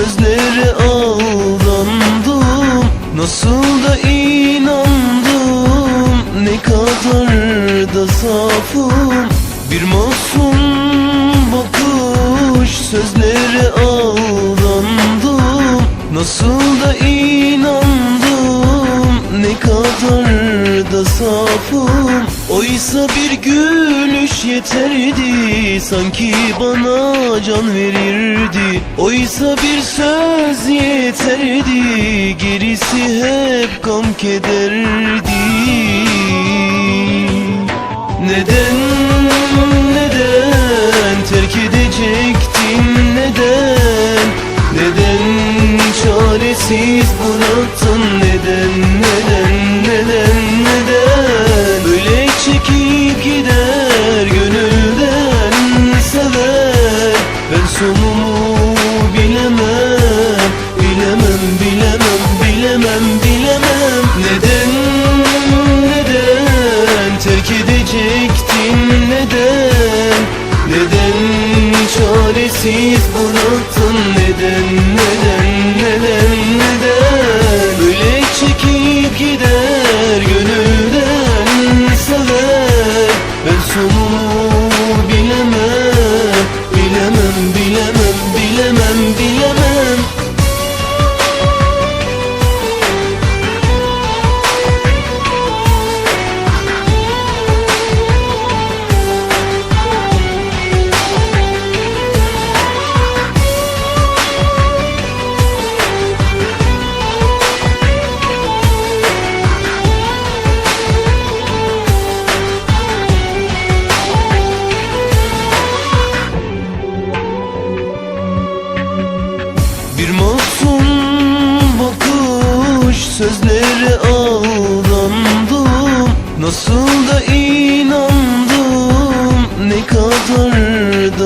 sözlere aldandım Nasıl da inandım. Ne kadar da safım. Bir masum bakış sözlere aldandım Nasıl da inandım. Ne kadar da safım Oysa bir gülüş yeterdi Sanki bana can verirdi. Oysa bir söz yeterdi Gerisi hep gam kederdi. Neden, neden terk edecektin neden? Neden çaresiz bıraktın neden, çekip gider gönülden sever. Ben sonumu bilemem, masum bakış sözlere aldandım. Nasıl da inandım ne kadar